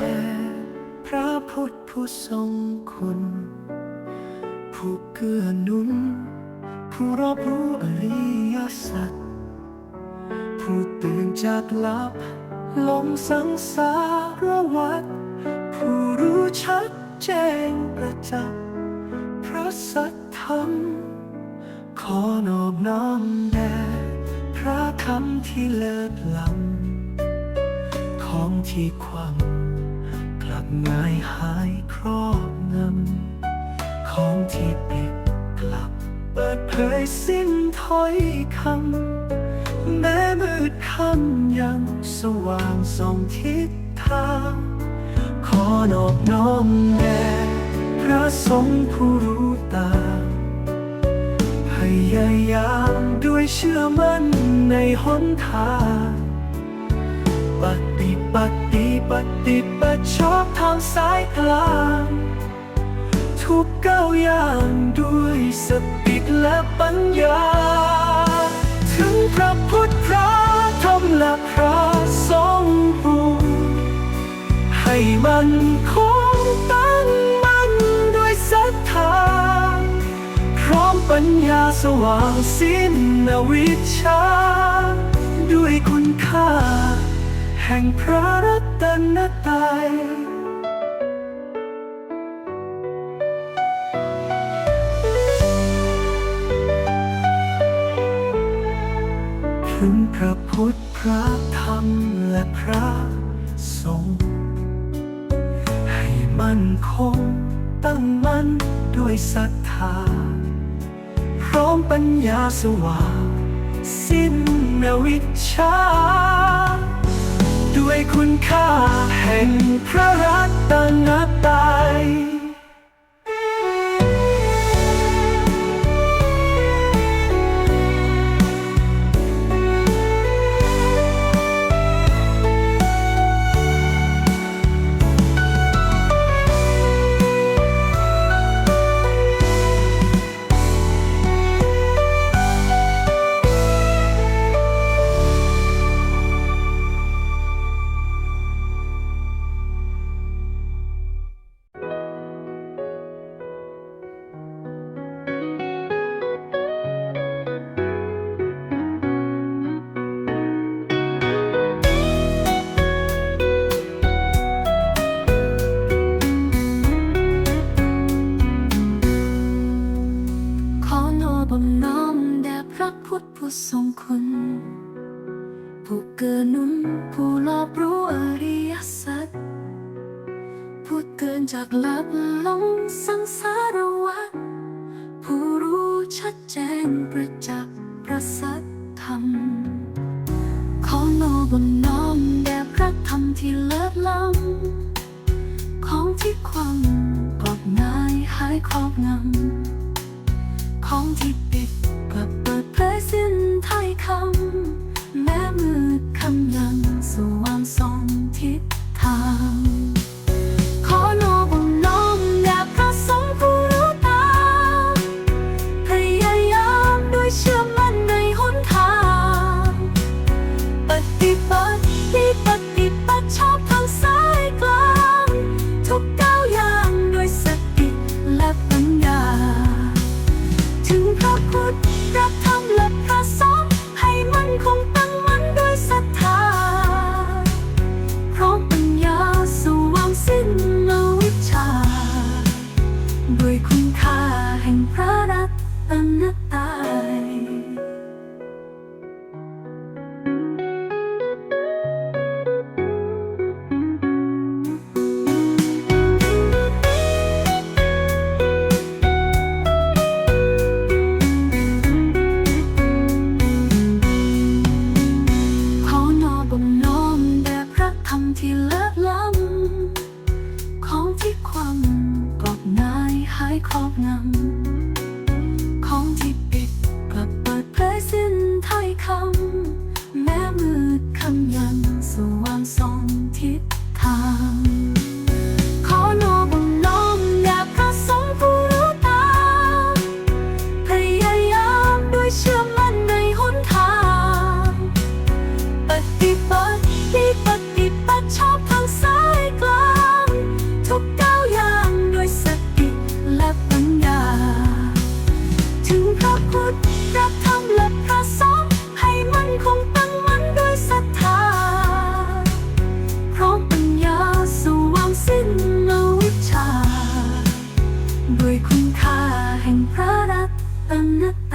แด่พระพุทธผู้ทรงคุณ ผู้เกื้อหนุน ผู้รอบรู้อริยสัจผู้ตื่นจากหลับลงสังสารวัฏผู้รู้ชัดแจ้งประจักษ์พระสัทธรรม ขอนอบน้อมแด่พระธรรมที่เลิศล้ำของที่ควังกลับ ง่ายหายครอบงำของที่ปิดกลับ เปิดเผยสิ้นถ้อยคำแม้มืดค่ำยังสว่างส่องทิศทาง ขอนอบน้อมแด่พระสงฆ์ผู้รู้ตาพยายามด้วยเชื่อมั่นในหนทางปฏิปฏิ ปฏิบัติชอบทางสายกลาง ทุกก้าวย่างด้วยสติและปัญญา ถึงพระพุทธพระธรรมและพระสงฆ์ให้มันคงตั้งมั่นด้วยศรัทธาพร้อมปัญญาสว่างสิ้นวิชา ด้วยคุณค่า แห่งพระรัตนตรัยถึงพระพุทธพระธรรมและพระสงฆ์ให้มั่นคงตั้งมั่นด้วยศรัทธา พร้อมปัญญาสว่างสิ้นวิชา คุณค่าแห่งพระรัตนตรัย ผู้เกื้อหนุนผู้รอบรู้อริยสัจผู้เตือนจากหลับหลงสังสารวัฏผู้รู้ชัดแจ้งประจักษ์พระสัทธรรม ขอนอบน้อมแด่พระธรรมที่เลิศล้ำของที่ความกลอบงายหายครอบงำ หา แ